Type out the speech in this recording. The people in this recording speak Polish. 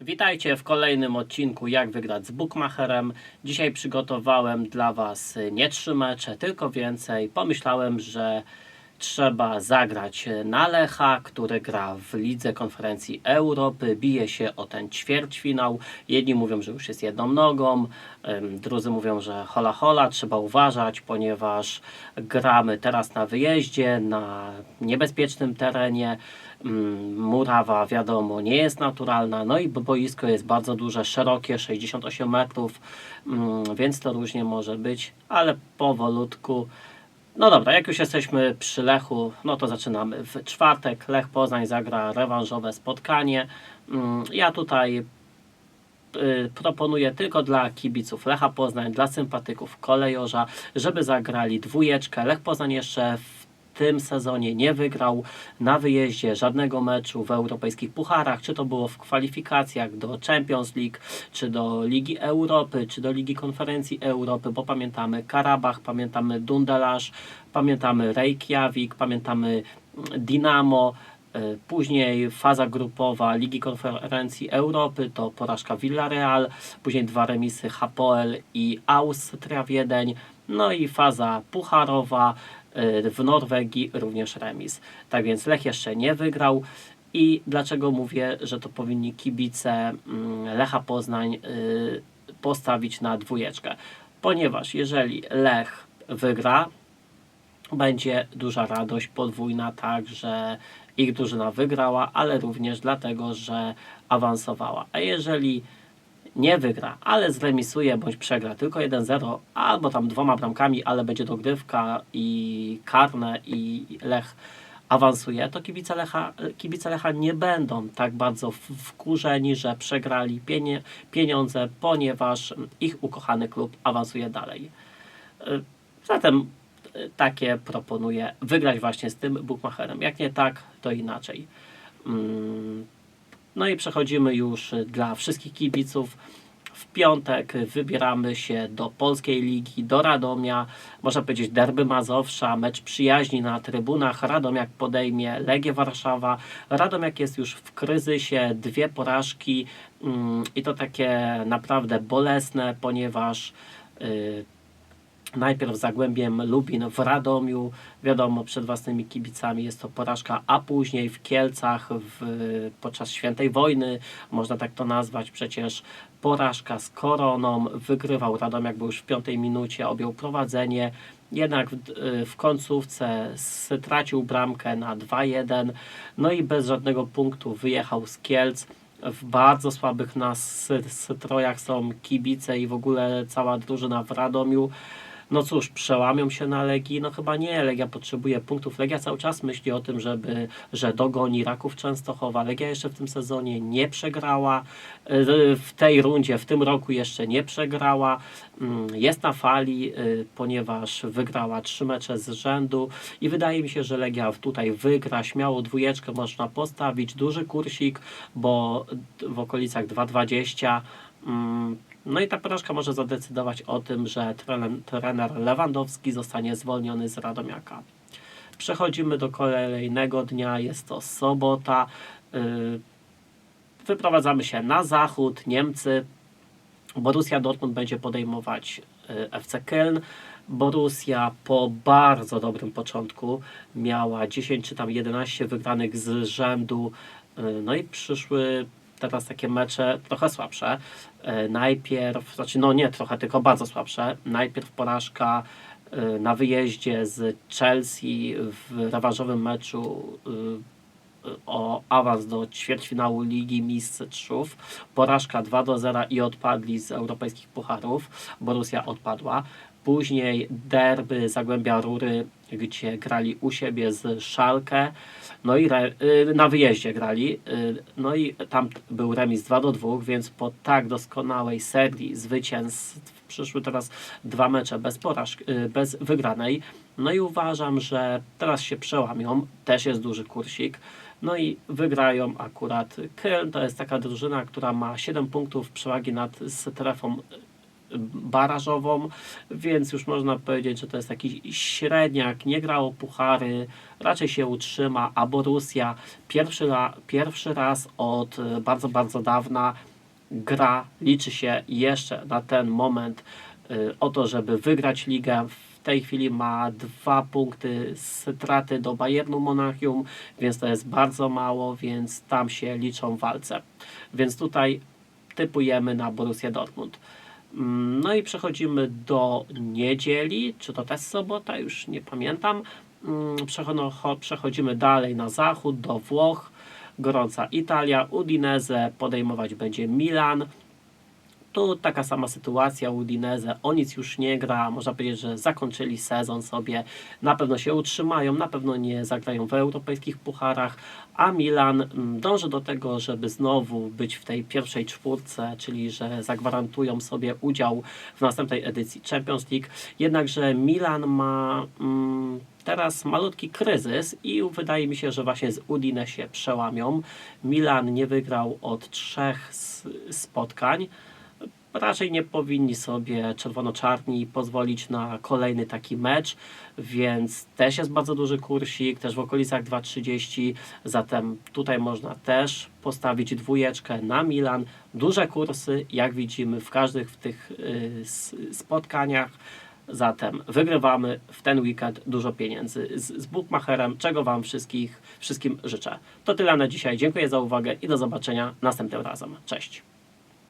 Witajcie w kolejnym odcinku Jak wygrać z Bookmacherem. Dzisiaj przygotowałem dla Was nie trzy mecze, tylko więcej. Pomyślałem, że trzeba zagrać na Lecha, który gra w Lidze Konferencji Europy, bije się o ten ćwierćfinał. Jedni mówią, że już jest jedną nogą, drudzy mówią, że hola hola, trzeba uważać, ponieważ gramy teraz na wyjeździe, na niebezpiecznym terenie. Mm, Murawa, wiadomo, nie jest naturalna, no i boisko jest bardzo duże, szerokie, 68 metrów, mm, więc to różnie może być, ale powolutku. No dobra, jak już jesteśmy przy Lechu, no to zaczynamy. W czwartek Lech Poznań zagra rewanżowe spotkanie. Mm, Ja tutaj y, proponuję tylko dla kibiców Lecha Poznań, dla sympatyków kolejorza, żeby zagrali dwójeczkę. Lech Poznań jeszcze w tym sezonie nie wygrał na wyjeździe żadnego meczu w europejskich pucharach, czy to było w kwalifikacjach do Champions League, czy do Ligi Europy, czy do Ligi Konferencji Europy, bo pamiętamy Karabach, pamiętamy Dundelasz, pamiętamy Reykjavik, pamiętamy Dinamo, y, Później faza grupowa Ligi Konferencji Europy to porażka Villarreal, później dwa remisy Hapoel i Austria Wiedeń, no i faza pucharowa y, w Norwegii również remis. Tak więc Lech jeszcze nie wygrał. I dlaczego mówię, że to powinni kibice mm, Lecha Poznań y, postawić na dwójeczkę? Ponieważ jeżeli Lech wygra, będzie duża radość podwójna, tak, że ich drużyna wygrała, ale również dlatego, że awansowała. A jeżeli nie wygra, ale zremisuje bądź przegra tylko 1-0, albo tam dwoma bramkami, ale będzie dogrywka i karne i Lech awansuje, to kibice Lecha, kibice Lecha nie będą tak bardzo wkurzeni, że przegrali pieniądze, ponieważ ich ukochany klub awansuje dalej. Y, Zatem y, takie proponuję wygrać właśnie z tym bookmacherem. Jak nie tak, to inaczej. No i przechodzimy już y, dla wszystkich kibiców. W piątek wybieramy się do Polskiej Ligi, do Radomia, można powiedzieć derby Mazowsza, mecz przyjaźni na trybunach. Radomiak podejmie Legię Warszawa. Radomiak jest już w kryzysie, dwie porażki mm, i to takie naprawdę bolesne, ponieważ y, najpierw Zagłębiem Lubin w Radomiu, wiadomo, przed własnymi kibicami jest to porażka, a później w Kielcach w, podczas Świętej Wojny, można tak to nazwać, przecież porażka z Koroną, wygrywał Radomiak, był już w piątej minucie, objął prowadzenie, jednak w, w końcówce stracił bramkę na 2-1, no i bez żadnego punktu wyjechał z Kielc, w bardzo słabych nastrojach są kibice i w ogóle cała drużyna w Radomiu. No cóż, przełamią się na Legii? No chyba nie, Legia potrzebuje punktów. Legia cały czas myśli o tym, żeby, że dogoni Raków Częstochowa. Legia jeszcze w tym sezonie nie przegrała. W tej rundzie, w tym roku jeszcze nie przegrała. Mm, Jest na fali, y, ponieważ wygrała trzy mecze z rzędu i wydaje mi się, że Legia tutaj wygra. Śmiało dwójeczkę można postawić. Duży kursik, bo w okolicach 2,20 Mm, No i ta porażka może zadecydować o tym, że trener, Lewandowski zostanie zwolniony z Radomiaka. Przechodzimy do kolejnego dnia, jest to sobota. Yy, Wyprowadzamy się na zachód, Niemcy. Borussia Dortmund będzie podejmować y, FC Köln. Borussia po bardzo dobrym początku miała 10 czy tam 11 wygranych z rzędu. Y, No i przyszły teraz takie mecze trochę słabsze. E, Najpierw, znaczy no nie trochę, tylko bardzo słabsze. Najpierw porażka e, na wyjeździe z Chelsea w rewanżowym meczu e, o awans do ćwierćfinału Ligi Mistrzów. Porażka 2 do 0 i odpadli z europejskich pucharów. Borussia odpadła. Później derby Zagłębia Rury, gdzie grali u siebie z Szalkę. No i re, y, na wyjeździe grali. y, No i tam był remis 2 do 2, więc po tak doskonałej serii zwycięstw przyszły teraz dwa mecze bez porażki, y, bez wygranej. No i uważam, że teraz się przełamią. Też jest duży kursik. No i wygrają akurat Köln. To jest taka drużyna, która ma 7 punktów przewagi nad strefą barażową, więc już można powiedzieć, że to jest taki średniak, nie grało puchary, raczej się utrzyma, a Borussia pierwszy, ra, pierwszy raz od e, bardzo, bardzo dawna gra, liczy się jeszcze na ten moment y, o to, żeby wygrać ligę. W tej chwili ma dwa punkty straty do Bayernu Monachium, więc to jest bardzo mało, więc tam się liczą walce. Więc tutaj typujemy na Borussia Dortmund. No i przechodzimy do niedzieli, czy to też sobota, już nie pamiętam. Mm, przecho- cho- Przechodzimy dalej na zachód, do Włoch. Gorąca Italia, Udinese podejmować będzie Milan. Tu taka sama sytuacja, Udinese. O nic już nie gra, można powiedzieć, że zakończyli sezon sobie, na pewno się utrzymają, na pewno nie zagrają w europejskich pucharach, a Milan mm, dąży do tego, żeby znowu być w tej pierwszej czwórce, czyli że zagwarantują sobie udział w następnej edycji Champions League, jednakże Milan ma mm, teraz malutki kryzys i wydaje mi się, że właśnie z Udine się przełamią. Milan nie wygrał od trzech spotkań raczej nie powinni sobie czerwono-czarni pozwolić na kolejny taki mecz, więc też jest bardzo duży kursik, też w okolicach 2,30, zatem tutaj można też postawić dwójeczkę na Milan. Duże kursy, jak widzimy w każdych w tych y, spotkaniach. Zatem wygrywamy w ten weekend dużo pieniędzy z, z Bookmacherem, czego Wam wszystkich, wszystkim życzę. To tyle na dzisiaj. Dziękuję za uwagę i do zobaczenia następnym razem. Cześć.